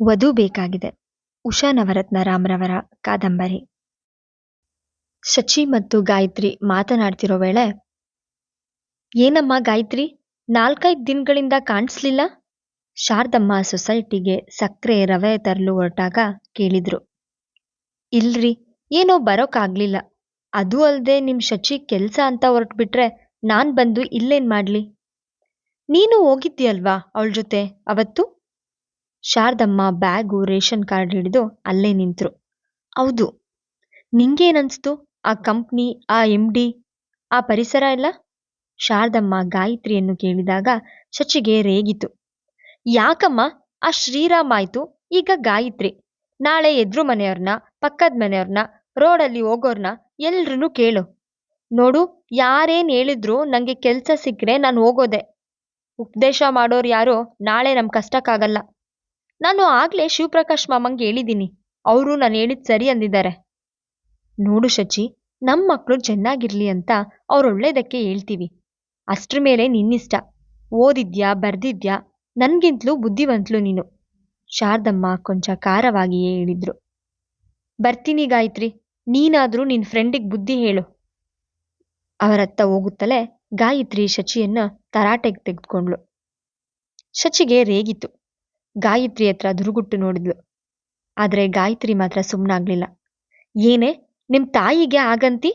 ವಧು ಬೇಕಾಗಿದೆ. ಉಷಾ ನವರತ್ನ ರಾಮ್ರವರ ಕಾದಂಬರಿ. ಶಚಿ ಮತ್ತು ಗಾಯತ್ರಿ ಮಾತನಾಡ್ತಿರೋ ವೇಳೆ, ಏನಮ್ಮ ಗಾಯತ್ರಿ, ನಾಲ್ಕೈದು ದಿನಗಳಿಂದ ಕಾಣಿಸ್ಲಿಲ್ಲ? ಶಾರದಮ್ಮ ಸೊಸೈಟಿಗೆ ಸಕ್ಕರೆ ರವೆ ತರಲು ಹೊರಟಾಗ ಕೇಳಿದ್ರು. ಇಲ್ರಿ, ಏನೋ ಬರೋಕ್ಕಾಗ್ಲಿಲ್ಲ ಅದು ಅಲ್ಲದೆ ನಿಮ್ಮ ಶಚಿ ಕೆಲಸ ಅಂತ ಹೊರಟ್ಬಿಟ್ರೆ ನಾನು ಬಂದು ಇಲ್ಲೇನ್ ಮಾಡ್ಲಿ? ನೀನು ಹೋಗಿದ್ದೀಯಲ್ವಾ ಅವಳ ಜೊತೆ ಅವತ್ತು? ಶಾರದಮ್ಮ ಬ್ಯಾಗು, ರೇಷನ್ ಕಾರ್ಡ್ ಹಿಡಿದು ಅಲ್ಲೇ ನಿಂತರು. ಹೌದು, ನಿಂಗೇನನ್ಸ್ತು? ಆ ಕಂಪ್ನಿ, ಆ ಎಂ ಡಿ ಆ ಪರಿಸರ ಎಲ್ಲ? ಶಾರದಮ್ಮ ಗಾಯತ್ರಿಯನ್ನು ಕೇಳಿದಾಗ ಶಚಿಗೆ ರೇಗಿತು. ಯಾಕಮ್ಮ? ಆ ಶ್ರೀರಾಮ್ ಆಯ್ತು, ಈಗ ಗಾಯತ್ರಿ. ನಾಳೆ ಎದ್ರು ಮನೆಯವ್ರನ್ನ, ಪಕ್ಕದ ಮನೆಯವ್ರನ್ನ, ರೋಡಲ್ಲಿ ಹೋಗೋರ್ನ ಎಲ್ರೂ ಕೇಳು. ನೋಡು, ಯಾರೇನು ಹೇಳಿದ್ರು ನನಗೆ ಕೆಲಸ ಸಿಕ್ಕರೆ ನಾನು ಹೋಗೋದೆ. ಉಪದೇಶ ಮಾಡೋರು ಯಾರೋ ನಾಳೆ ನಮ್ಮ ಕಷ್ಟಕ್ಕಾಗಲ್ಲ. ನಾನು ಆಗ್ಲೇ ಶಿವಪ್ರಕಾಶ್ ಮಾಮಂಗೆ ಹೇಳಿದ್ದೀನಿ. ಅವರು ನಾನು ಹೇಳಿದ್ ಸರಿ ಅಂದಿದ್ದಾರೆ. ನೋಡು ಶಚಿ ನಮ್ಮ ಮಕ್ಕಳು ಚೆನ್ನಾಗಿರ್ಲಿ ಅಂತ ಅವ್ರು ಒಳ್ಳೇದಕ್ಕೆ ಹೇಳ್ತೀವಿ. ಅಷ್ಟ್ರ ಮೇಲೆ ನಿನ್ನಿಷ್ಟ. ಓದಿದ್ಯಾ, ಬರ್ದಿದ್ಯಾ? ನನ್ಗಿಂತಲೂ ಬುದ್ಧಿವಂತಲು ನೀನು. ಶಾರದಮ್ಮ ಕೊಂಚ ಖಾರವಾಗಿಯೇ ಹೇಳಿದ್ರು. ಬರ್ತೀನಿ ಗಾಯತ್ರಿ, ನೀನಾದರೂ ನಿನ್ನ ಫ್ರೆಂಡಿಗೆ ಬುದ್ಧಿ ಹೇಳು. ಅವರತ್ತ ಹೋಗುತ್ತಲೇ ಗಾಯತ್ರಿ ಶಚಿಯನ್ನ ತರಾಟೆಗೆ ತೆಗೆದುಕೊಂಡ್ಳು. ಶಚಿಗೆ ರೇಗಿತು. ಗಾಯತ್ರಿ ಹತ್ರ ದುರುಗುಟ್ಟು ನೋಡಿದ್ಲು. ಆದರೆ ಗಾಯತ್ರಿ ಮಾತ್ರ ಸುಮ್ಮನಾಗ್ಲಿಲ್ಲ ಏನೇ ನಿಮ್ಮ ತಾಯಿಗೆ ಆಗಂತಿ?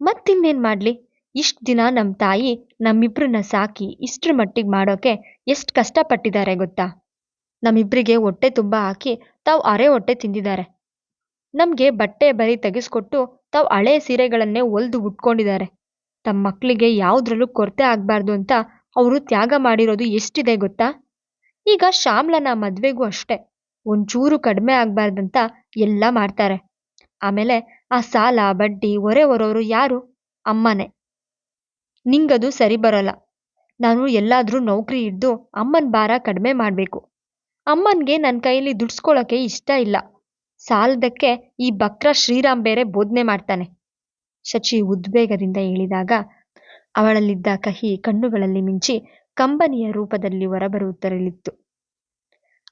ಮತ್ತಿನ್ನೇನು ಮಾಡಲಿ? ಇಷ್ಟು ದಿನ ನಮ್ಮ ತಾಯಿ ನಮ್ಮಿಬ್ರನ್ನ ಸಾಕಿ ಇಷ್ಟ್ರ ಮಟ್ಟಿಗೆ ಮಾಡೋಕೆ ಎಷ್ಟು ಕಷ್ಟಪಟ್ಟಿದ್ದಾರೆ ಗೊತ್ತಾ? ನಮ್ಮಿಬ್ಬರಿಗೆ ಹೊಟ್ಟೆ ತುಂಬ ಹಾಕಿ ತಾವು ಅರೆ ಹೊಟ್ಟೆ ತಿಂದಿದ್ದಾರೆ ನಮಗೆ ಬಟ್ಟೆ ಬರಿ ತೆಗೆಸ್ಕೊಟ್ಟು ತಾವು ಹಳೆ ಸೀರೆಗಳನ್ನೇ ಒಲ್ದು ಉಟ್ಕೊಂಡಿದ್ದಾರೆ ತಮ್ಮ ಮಕ್ಕಳಿಗೆ ಯಾವುದ್ರಲ್ಲೂ ಕೊರತೆ ಆಗಬಾರ್ದು ಅಂತ ಅವರು ತ್ಯಾಗ ಮಾಡಿರೋದು ಎಷ್ಟಿದೆ ಗೊತ್ತಾ? ಈಗ ಶ್ಯಾಮ್ಲನ ಮದುವೆಗೂ ಅಷ್ಟೇ. ಒಂಚೂರು ಕಡಿಮೆ ಆಗಬಾರ್ದಂತ ಎಲ್ಲ ಮಾಡ್ತಾರೆ. ಆಮೇಲೆ ಆ ಸಾಲ, ಬಡ್ಡಿ, ಹೊರೆ ಹೊರೋರು ಯಾರು? ಅಮ್ಮನೇ. ನಿಂಗದು ಸರಿ ಬರೋಲ್ಲ. ನಾನು ಎಲ್ಲಾದರೂ ನೌಕರಿ ಹಿಡ್ದು ಅಮ್ಮನ ಭಾರ ಕಡಿಮೆ ಮಾಡಬೇಕು. ಅಮ್ಮನಿಗೆ ನನ್ನ ಕೈಯಲ್ಲಿ ದುಡ್ಸ್ಕೊಳ್ಳೋಕೆ ಇಷ್ಟ ಇಲ್ಲ. ಸಾಲದಕ್ಕೆ ಈ ಬಕ್ರ ಶ್ರೀರಾಮ್ ಬೇರೆ ಬೋಧನೆ ಮಾಡ್ತಾನೆ. ಶಚಿ ಉದ್ವೇಗದಿಂದ ಹೇಳಿದಾಗ, ಅವಳಲ್ಲಿದ್ದ ಕಹಿ ಕಣ್ಣುಗಳಲ್ಲಿ ಮಿಂಚಿ ಕಂಬನಿಯ ರೂಪದಲ್ಲಿ ಹೊರಬರುತ್ತರಲಿತ್ತು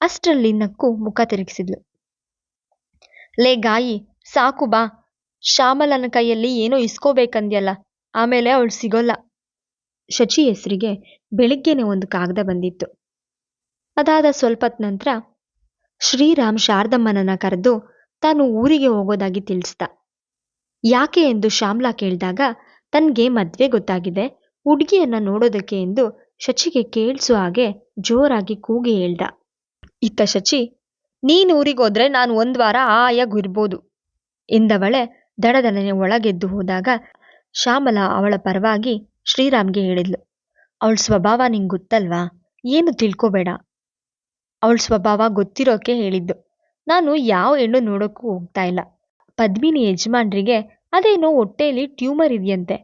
ಅಷ್ಟರಲ್ಲಿ ನಕ್ಕು ಮುಖ ತಿರುಗಿಸಿದ್ಲು. ಲೇ ಗಾಯಿ, ಸಾಕು ಬಾ. ಶ್ಯಾಮಲನ ಕೈಯಲ್ಲಿ ಏನೋ ಇಸ್ಕೋಬೇಕಂದ್ಯಲ್ಲ, ಆಮೇಲೆ ಅವಳು ಸಿಗೋಲ್ಲ. ಶಚಿ ಹೆಸರಿಗೆ ಬೆಳಿಗ್ಗೆನೆ ಒಂದು ಕಾಗದ ಬಂದಿತ್ತು. ಅದಾದ ಸ್ವಲ್ಪತ್ ನಂತರ ಶ್ರೀರಾಮ್ ಶಾರದಮ್ಮನನ್ನ ಕರೆದು ತಾನು ಊರಿಗೆ ಹೋಗೋದಾಗಿ ತಿಳಿಸ್ದ. ಯಾಕೆ? ಎಂದು ಶ್ಯಾಮ್ಲಾ ಕೇಳಿದಾಗ, ತನ್ಗೆ ಮದ್ವೆ ಗೊತ್ತಾಗಿದೆ. ಹುಡುಗಿಯನ್ನ ನೋಡೋದಕ್ಕೆ ಎಂದು ಶಚಿಗೆ ಕೇಳಿಸೋ ಹಾಗೆ ಜೋರಾಗಿ ಕೂಗಿ ಹೇಳ್ದ. ಇತ್ತ ಶಚಿ, ನೀನು ಊರಿಗೋದ್ರೆ ನಾನು ಒಂದ್ ವಾರ ಆಯಾಗಿರ್ಬೋದು ಎಂದವಳೆ ದಡದಡನೆ ಒಳಗೆದ್ದು ಹೋದಾಗ ಶ್ಯಾಮಲ ಅವಳ ಪರವಾಗಿ ಶ್ರೀರಾಮ್ಗೆ ಹೇಳಿದ್ಲು, ಅವಳ ಸ್ವಭಾವ ನಿಂಗೆ ಗೊತ್ತಲ್ವಾ? ಏನು ತಿಳ್ಕೋಬೇಡ ಅವಳ ಸ್ವಭಾವ ಗೊತ್ತಿರೋಕೆ ಹೇಳಿದ್ದು, ನಾನು ಯಾವ ಹೆಣ್ಣು ನೋಡೋಕ್ಕೂ ಹೋಗ್ತಾ ಇಲ್ಲ. ಪದ್ಮಿನಿ ಯಜಮಾನ್ರಿಗೆ ಅದೇನೋ ಹೊಟ್ಟೆಯಲ್ಲಿ ಟ್ಯೂಮರ್ ಇದೆಯಂತೆ.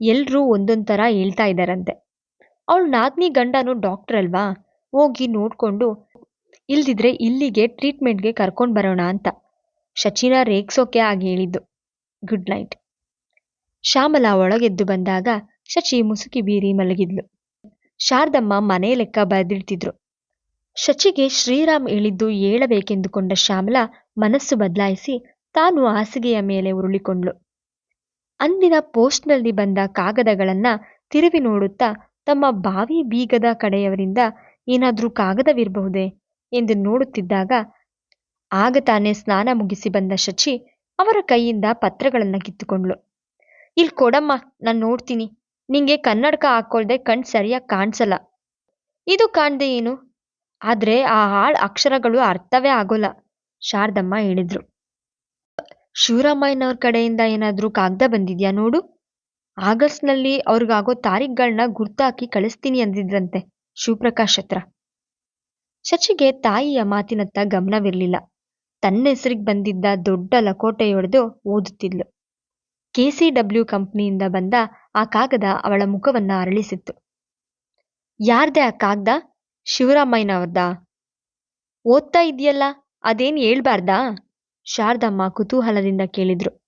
ಎಲ್ಲರೂ ಒಂದೊಂದು ಥರ ಹೇಳ್ತಾ ಇದ್ದಾರಂತೆ ಅವಳ ನಾದಿನಿ ಗಂಡನು ಡಾಕ್ಟರ್ ಅಲ್ವಾ? ಹೋಗಿ ನೋಡ್ಕೊಂಡು ಇಲ್ದಿದ್ರೆ ಇಲ್ಲಿಗೆ ಟ್ರೀಟ್ಮೆಂಟ್ಗೆ ಕರ್ಕೊಂಡು ಬರೋಣ ಅಂತ. ಶಚಿನ ರೇಗ್ಸೋಕೆ ಆಗಿ ಹೇಳಿದ್ದು. ಗುಡ್ ನೈಟ್ ಶ್ಯಾಮಲಾ ಒಳಗೆದ್ದು ಬಂದಾಗ ಶಚಿ ಮುಸುಕಿ ಬೀರಿ ಮಲಗಿದ್ಲು. ಶಾರದಮ್ಮ ಮನೆ ಲೆಕ್ಕ ಬರೆದಿಡ್ತಿದ್ರು. ಶಚಿಗೆ ಶ್ರೀರಾಮ್ ಹೇಳಿದ್ದು ಹೇಳಬೇಕೆಂದುಕೊಂಡ ಶ್ಯಾಮಲಾ ಮನಸ್ಸು ಬದಲಾಯಿಸಿ ತಾನು ಹಾಸಿಗೆಯ ಮೇಲೆ ಉರುಳಿಕೊಂಡ್ಳು. ಅಂದಿನ ಪೋಸ್ಟ್ನಲ್ಲಿ ಬಂದ ಕಾಗದಗಳನ್ನ ತಿರುವಿ ನೋಡುತ್ತಾ ತಮ್ಮ ಬಾವಿ ಬೀಗದ ಕಡೆಯವರಿಂದ ಏನಾದರೂ ಕಾಗದವಿರಬಹುದೇ ಎಂದು ನೋಡುತ್ತಿದ್ದಾಗ ಆಗ ತಾನೇ ಸ್ನಾನ ಮುಗಿಸಿ ಬಂದ ಶಚಿ ಅವರ ಕೈಯಿಂದ ಪತ್ರಗಳನ್ನು ಕಿತ್ತುಕೊಂಡ್ಳು. ಇಲ್ಲಿ ಕೊಡಮ್ಮ, ನಾನು ನೋಡ್ತೀನಿ. ನಿಂಗೆ ಕನ್ನಡಕ ಹಾಕೊಳ್ದೆ ಕಣ್ ಸರಿಯಾಗಿ ಕಾಣಿಸಲ್ಲ. ಇದು ಕಾಣ್ದೆ ಏನು? ಆದ್ರೆ ಆ ಹಾಳ್ ಅಕ್ಷರಗಳು ಅರ್ಥವೇ ಆಗೋಲ್ಲ, ಶಾರದಮ್ಮ ಹೇಳಿದ್ರು. ಶಿವರಾಮಯ್ಯನವ್ರ ಕಡೆಯಿಂದ ಏನಾದ್ರೂ ಕಾಗದ ಬಂದಿದ್ಯಾ ನೋಡು? ಆಗಸ್ಟ್ನಲ್ಲಿ ಅವ್ರಿಗಾಗೋ ತಾರೀಖ್ಗಳನ್ನ ಗುರ್ತಾಕಿ ಕಳಿಸ್ತೀನಿ ಅಂದಿದ್ರಂತೆ ಶಿವಪ್ರಕಾಶ್ ಹತ್ರ. ಶಚಿಗೆ ತಾಯಿಯ ಮಾತಿನತ್ತ ಗಮನವಿರಲಿಲ್ಲ. ತನ್ನ ಹೆಸರಿಗೆ ಬಂದಿದ್ದ ದೊಡ್ಡ ಲಕೋಟೆಯೊಡೆದು ಓದುತ್ತಿದ್ಲು. ಕೆ ಸಿ ಡಬ್ಲ್ಯೂ ಕಂಪ್ನಿಯಿಂದ ಬಂದ ಆ ಕಾಗದ ಅವಳ ಮುಖವನ್ನ ಅರಳಿಸಿತ್ತು. ಯಾರ್ದೇ ಆ ಕಾಗದ? ಶಿವರಾಮಯ್ಯನವ್ರದಾ? ಓದ್ತಾ ಇದೆಯಲ್ಲ, ಅದೇನು ಹೇಳ್ಬಾರ್ದಾ? ಶಾರದಮ್ಮ ಕುತೂಹಲದಿಂದ ಕೇಳಿದ್ರು.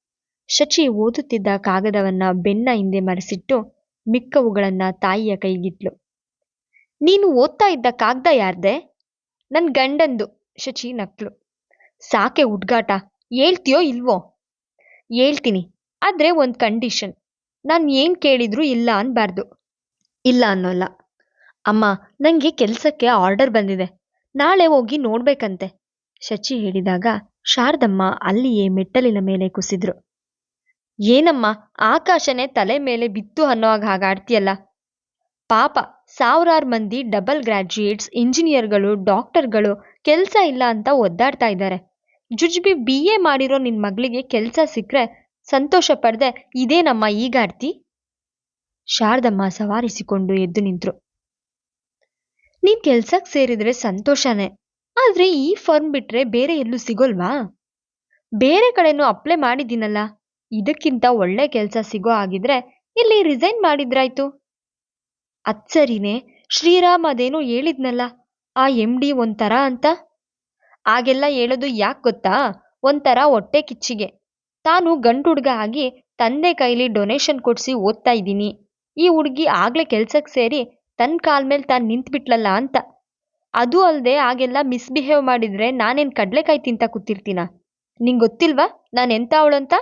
ಶಚಿ ಓದುತ್ತಿದ್ದ ಕಾಗದವನ್ನ ಬೆನ್ನ ಹಿಂದೆ ಮರೆಸಿಟ್ಟು ಮಿಕ್ಕವುಗಳನ್ನ ತಾಯಿಯ ಕೈಗಿಟ್ಲು. ನೀನು ಓದ್ತಾ ಇದ್ದ ಕಾಗ್ದ ಯಾರ್ದೆ? ನನ್ ಗಂಡಂದು, ಶಚಿ ನಕ್ಲು. ಸಾಕೆ ಹುಡ್ಗಾಟ ಹೇಳ್ತೀಯೋ ಇಲ್ವೋ? ಹೇಳ್ತೀನಿ, ಆದ್ರೆ ಒಂದು ಕಂಡೀಷನ್. ನಾನು ಏನು ಕೇಳಿದ್ರು ಇಲ್ಲ ಅನ್ಬಾರ್ದು. ಇಲ್ಲ ಅನ್ನೋಲ್ಲ. ಅಮ್ಮ ನನಗೆ ಕೆಲಸಕ್ಕೆ ಆರ್ಡರ್ ಬಂದಿದೆ. ನಾಳೆ ಹೋಗಿ ನೋಡ್ಬೇಕಂತೆ. ಶಚಿ ಹೇಳಿದಾಗ ಶಾರದಮ್ಮ ಅಲ್ಲಿಯೇ ಮೆಟ್ಟಲಿನ ಮೇಲೆ ಕುಸಿದ್ರು. ಏನಮ್ಮ? ಆಕಾಶನೇ ತಲೆ ಮೇಲೆ ಬಿತ್ತು ಅನ್ನೋ ಹಾಗೆ ಹಾಗಾಡ್ತೀಯಲ್ಲ. ಪಾಪ, ಸಾವಿರಾರು ಮಂದಿ ಡಬಲ್ ಗ್ರಾಜ್ಯುಯೇಟ್ಸ್, ಇಂಜಿನಿಯರ್ಗಳು, ಡಾಕ್ಟರ್ಗಳು ಕೆಲಸ ಇಲ್ಲ ಅಂತ ಒದ್ದಾಡ್ತಾ ಇದ್ದಾರೆ. ಜುಜ್ಬಿ ಬಿ. ಎ. ಮಾಡಿರೋ ನಿನ್ನ ಮಗಳಿಗೆ ಕೆಲಸ ಸಿಕ್ಕರೆ ಸಂತೋಷ ಪಡದೆ ಇದೇನಮ್ಮ ಈಗಾಡ್ತಿ ಶಾರದಮ್ಮ ಸವಾರಿಸಿಕೊಂಡು ಎದ್ದು ನಿಂತರು. ನೀನ್ ಕೆಲ್ಸಕ್ಕೆ ಸೇರಿದ್ರೆ ಸಂತೋಷನೇ, ಆದ್ರೆ ಈ ಫರ್ಮ್ ಬಿಟ್ರೆ ಬೇರೆ ಎಲ್ಲೂ ಸಿಗೋಲ್ವಾ? ಬೇರೆ ಕಡೆನೂ ಅಪ್ಲೈ ಮಾಡಿದ್ದೀನಲ್ಲ. ಇದಕ್ಕಿಂತ ಒಳ್ಳೆ ಕೆಲಸ ಸಿಗೋ ಆಗಿದ್ರೆ ಇಲ್ಲಿ ರಿಸೈನ್ ಮಾಡಿದ್ರಾಯ್ತು. ಅಚ್ಚರಿನೇ ಶ್ರೀರಾಮ್ ಅದೇನೋ ಹೇಳಿದ್ನಲ್ಲ, ಆ ಎಂ ಡಿ ಒಂಥರ ಅಂತ? ಆಗೆಲ್ಲ ಹೇಳೋದು ಯಾಕೆ ಗೊತ್ತಾ? ಒಂಥರ ಹೊಟ್ಟೆ ಕಿಚ್ಚಿಗೆ. ತಾನು ಗಂಡು ಹುಡುಗ ಆಗಿ ತಂದೆ ಕೈಲಿ ಡೊನೇಷನ್ ಕೊಡಿಸಿ ಓದ್ತಾ ಇದ್ದೀನಿ. ಈ ಹುಡುಗಿ ಆಗ್ಲೇ ಕೆಲ್ಸಕ್ಕೆ ಸೇರಿ ತನ್ನ ಕಾಲ್ ಮೇಲೆ ತಾನು ನಿಂತ್ಬಿಟ್ಲಲ್ಲ ಅಂತ. ಅದು ಅಲ್ಲದೆ ಆಗೆಲ್ಲ ಮಿಸ್ಬಿಹೇವ್ ಮಾಡಿದ್ರೆ ನಾನೇನು ಕಡಲೆಕಾಯಿ ತಿಂತ ಕೂತಿರ್ತೀನ? ನಿಂಗೆ ಗೊತ್ತಿಲ್ವಾ ನಾನು ಎಂತ ಅವಳಂತ?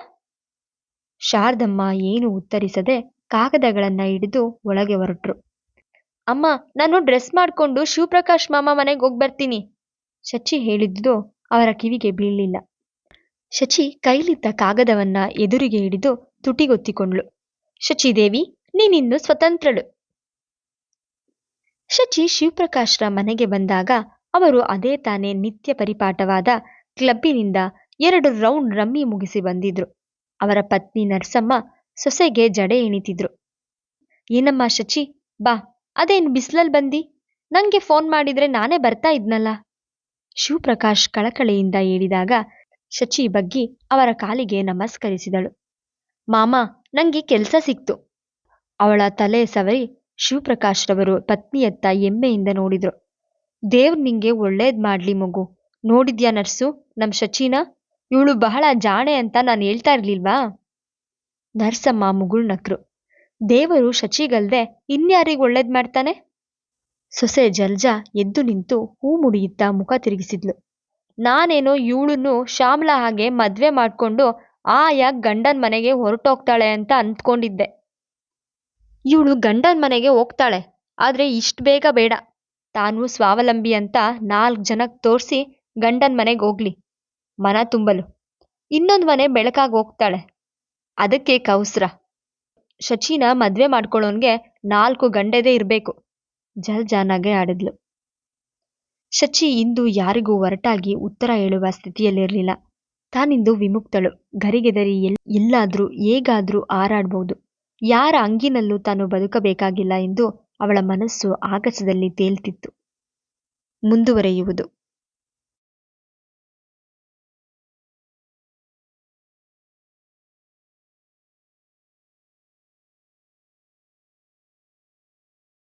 ಶಾರದಮ್ಮ ಏನೂ ಉತ್ತರಿಸದೆ ಕಾಗದಗಳನ್ನ ಹಿಡಿದು ಒಳಗೆ ಹೊರಟ್ರು. ಅಮ್ಮ, ನಾನು ಡ್ರೆಸ್ ಮಾಡ್ಕೊಂಡು ಶಿವಪ್ರಕಾಶ್ ಮಾಮ ಮನೆಗೆ ಹೋಗಿ ಬರ್ತೀನಿ. ಶಚಿ ಹೇಳಿದ್ದು ಅವರ ಕಿವಿಗೆ ಬೀಳಲಿಲ್ಲ. ಶಚಿ ಕೈಲಿದ್ದ ಕಾಗದವನ್ನ ಎದುರಿಗೆ ಹಿಡಿದು ತುಟಿಗೊತ್ತಿಕೊಂಡ್ಳು. ಶಚಿದೇವಿ ನೀನಿನ್ನು ಸ್ವತಂತ್ರಳು. ಶಚಿ ಶಿವಪ್ರಕಾಶ್ರ ಮನೆಗೆ ಬಂದಾಗ ಅವರು ಅದೇ ತಾನೇ ನಿತ್ಯ ಪರಿಪಾಠವಾದ ಕ್ಲಬ್ಬಿನಿಂದ ಎರಡು ರೌಂಡ್ ರಮ್ಮಿ ಮುಗಿಸಿ ಬಂದಿದ್ರು. ಅವರ ಪತ್ನಿ ನರ್ಸಮ್ಮ ಸೊಸೆಗೆ ಜಡೆ ಎಣಿತಿದ್ರು. ಏನಮ್ಮ ಶಚಿ, ಬಾ, ಅದೇನು ಬಿಸ್ಲಲ್ ಬಂದಿ? ನಂಗೆ ಫೋನ್ ಮಾಡಿದ್ರೆ ನಾನೇ ಬರ್ತಾ ಇದ್ನಲ್ಲ. ಶಿವಪ್ರಕಾಶ್ ಕಳಕಳಿಯಿಂದ ಹೇಳಿದಾಗ ಶಚಿ ಬಗ್ಗಿ ಅವರ ಕಾಲಿಗೆ ನಮಸ್ಕರಿಸಿದಳು. ಮಾಮ, ನಂಗೆ ಕೆಲಸ ಸಿಕ್ತು. ಅವಳ ತಲೆ ಸವರಿ ಶಿವಪ್ರಕಾಶ್ರವರು ಪತ್ನಿಯತ್ತ ಎಮ್ಮೆಯಿಂದ ನೋಡಿದ್ರು. ದೇವ್ರ್ ನಿಂಗೆ ಒಳ್ಳೇದ್ ಮಾಡ್ಲಿ ಮಗು. ನೋಡಿದ್ಯಾ ನರ್ಸು, ನಮ್ ಶಚಿನ? ಇವಳು ಬಹಳ ಜಾಣೆ ಅಂತ ನಾನು ಹೇಳ್ತಾ ಇರ್ಲಿಲ್ವಾ? ನರ್ಸಮ್ಮ ಮುಗುಳ್ನಕ್ರು ದೇವರು ಶಚಿಗಲ್ದೆ ಇನ್ಯಾರಿಗ್ ಒಳ್ಳೇದ್ ಮಾಡ್ತಾನೆ? ಸೊಸೆ ಜಲ್ಜಾ ಎದ್ದು ನಿಂತು ಹೂ ಮುಡಿಯುತ್ತಾ ಮುಖ ತಿರುಗಿಸಿದ್ಲು. ನಾನೇನೋ ಇವಳನ್ನು ಶ್ಯಾಮ್ಲ ಹಾಗೆ ಮದ್ವೆ ಮಾಡ್ಕೊಂಡು ಆಯಾ ಗಂಡನ್ ಮನೆಗೆ ಹೊರಟೋಗ್ತಾಳೆ ಅಂತ ಅಂದ್ಕೊಂಡಿದ್ದೆ ಇವಳು ಗಂಡನ್ ಮನೆಗೆ ಹೋಗ್ತಾಳೆ, ಆದ್ರೆ ಇಷ್ಟ್ ಬೇಗ ಬೇಡ. ತಾನು ಸ್ವಾವಲಂಬಿ ಅಂತ ನಾಲ್ಕು ಜನಕ್ಕೆ ತೋರಿಸಿ ಗಂಡನ್ ಮನೆಗೆ ಹೋಗ್ಲಿ. ಮನ ತುಂಬಲು. ಇನ್ನೊಂದು ಮನೆ ಬೆಳಕಾಗಿ ಹೋಗ್ತಾಳೆ. ಅದಕ್ಕೆ ಕೌಸ್ರ. ಶಚಿನ ಮದ್ವೆ ಮಾಡ್ಕೊಳ್ಳೋನ್ಗೆ ನಾಲ್ಕು ಗಂಡೆದೇ ಇರಬೇಕು. ಜಲ್ಜಾನಾಗೆ ಆಡಿದ್ಲು. ಶಚಿ ಇಂದು ಯಾರಿಗೂ ಹೊರಟಾಗಿ ಉತ್ತರ ಹೇಳುವ ಸ್ಥಿತಿಯಲ್ಲಿರಲಿಲ್ಲ. ತಾನಿಂದು ವಿಮುಕ್ತಳು. ಗರಿಗೆದರಿ ಎಲ್, ಎಲ್ಲಾದ್ರೂ ಹೇಗಾದ್ರೂ ಹಾರಾಡ್ಬೋದು. ಯಾರ ಅಂಗಿನಲ್ಲೂ ತಾನು ಬದುಕಬೇಕಾಗಿಲ್ಲ ಎಂದು ಅವಳ ಮನಸ್ಸು ಆಗಸದಲ್ಲಿ ತೇಲ್ತಿತ್ತು. ಮುಂದುವರೆಯುವುದು.